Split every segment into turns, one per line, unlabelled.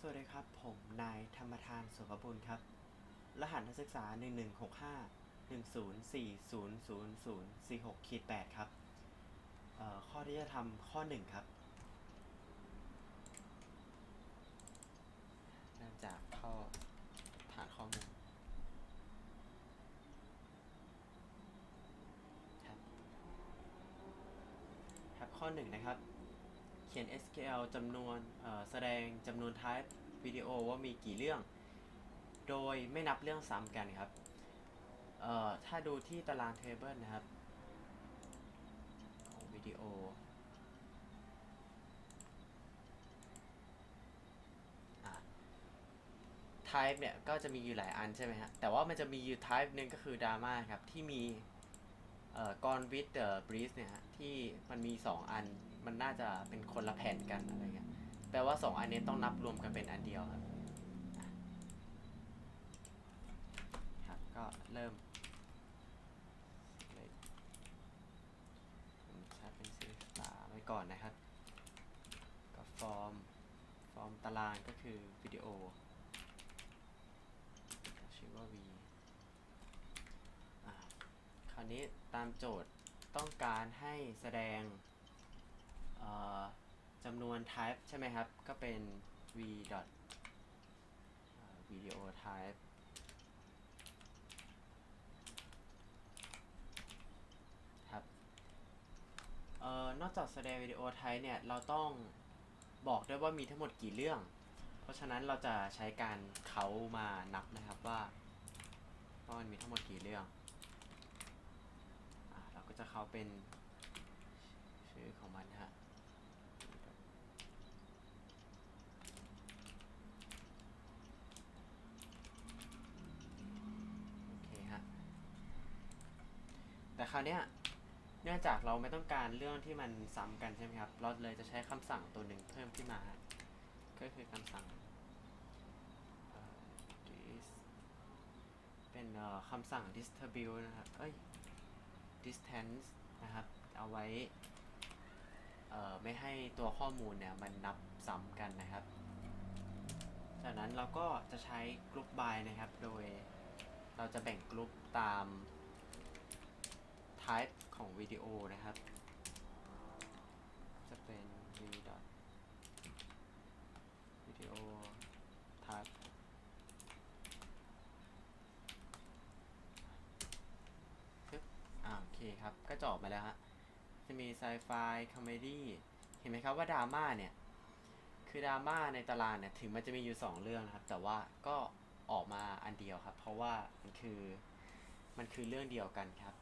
สวัสดีครับ ผมนายธรรมทานสุขบุญครับ รหัสนักศึกษา 1165 10400046ขีด8ครับข้อที่จะทำข้อ 1 ครับ เริ่มจากข้อฐานข้อมูลครับ ครับข้อ 1 นะครับ ขียน SQL จำนวนแสดงจำนวน type วิดีโอว่ามีกี่เรื่อง โดยไม่นับเรื่องซ้ำกันครับ ถ้าดูที่ตาราง table นะครับของวิดีโอ type เนี่ยก็จะมีอยู่หลายอันใช่ไหมฮะ แต่ว่ามันจะมีอยู่ type หนึ่งก็คือ drama ครับ ที่มี เอ่อ Gone with the Breeze เนี่ยฮะที่มันมี 2 อันมันน่าจะเป็นคนละแผ่นกันอะไรเงี้ยแปลว่า 2 อันนี้ต้องนับรวมกันเป็นอันเดียวครับครับก็เริ่มเลยผมใช้เป็นสีฟ้าไว้ก่อนนะครับ ก็ฟอร์ม ฟอร์มตารางก็คือวิดีโอว่า v อะ คราว นี้ตามโจทย์ต้องการให้แสดงจำนวน type ใช่ไหมครับ ก็เป็น v dot video type ครับเอ่อนอกจากแสดงวิดีโอ type เนี่ย เราต้องบอกด้วยว่ามีทั้งหมดกี่เรื่อง เพราะฉะนั้นเราจะใช้การเขามานับนะครับว่าว่ามันมีทั้งหมดกี่เรื่อง จะเขาเป็นชื่อของมันฮะโอเคฮะแต่คราวเนี้ยเนื่องจากเราไม่ต้องการเรื่องที่มันซ้ำกันใช่ไหมครับ เราเลยจะใช้คำสั่งตัวหนึ่งเพิ่มขึ้นมา ก็คือคำสั่งเอ่อ dis เป็นคำสั่ง distribute นะครับ เอ้ย distance นะครับ เอาไว้ไม่ให้ตัวข้อมูลเนี่ยมันนับซ้ำกันนะครับ จากนั้นเราก็จะใช้ group by นะครับ โดยเราจะแบ่งกลุ่มตาม type ของวิดีโอนะครับ จะเป็น v dot video type ปึ๊บอ่า คครับ ก็จะออกมาแล้วฮะจะมีไซไฟคอมเมดี้เห็นไหมครับว่าดราม่าเนี่ย คือดราม่าในตารางเนี่ย ถึงมันจะมีอยู่ 2 เรื่องนะครับ แต่ว่าก็ออกมาอันเดียวครับ เพราะว่ามันคือมันคือเรื่องเดียวกันครับ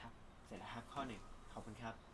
ครับ เสร็จแล้วครับข้อหนึ่งขอบคุณครับ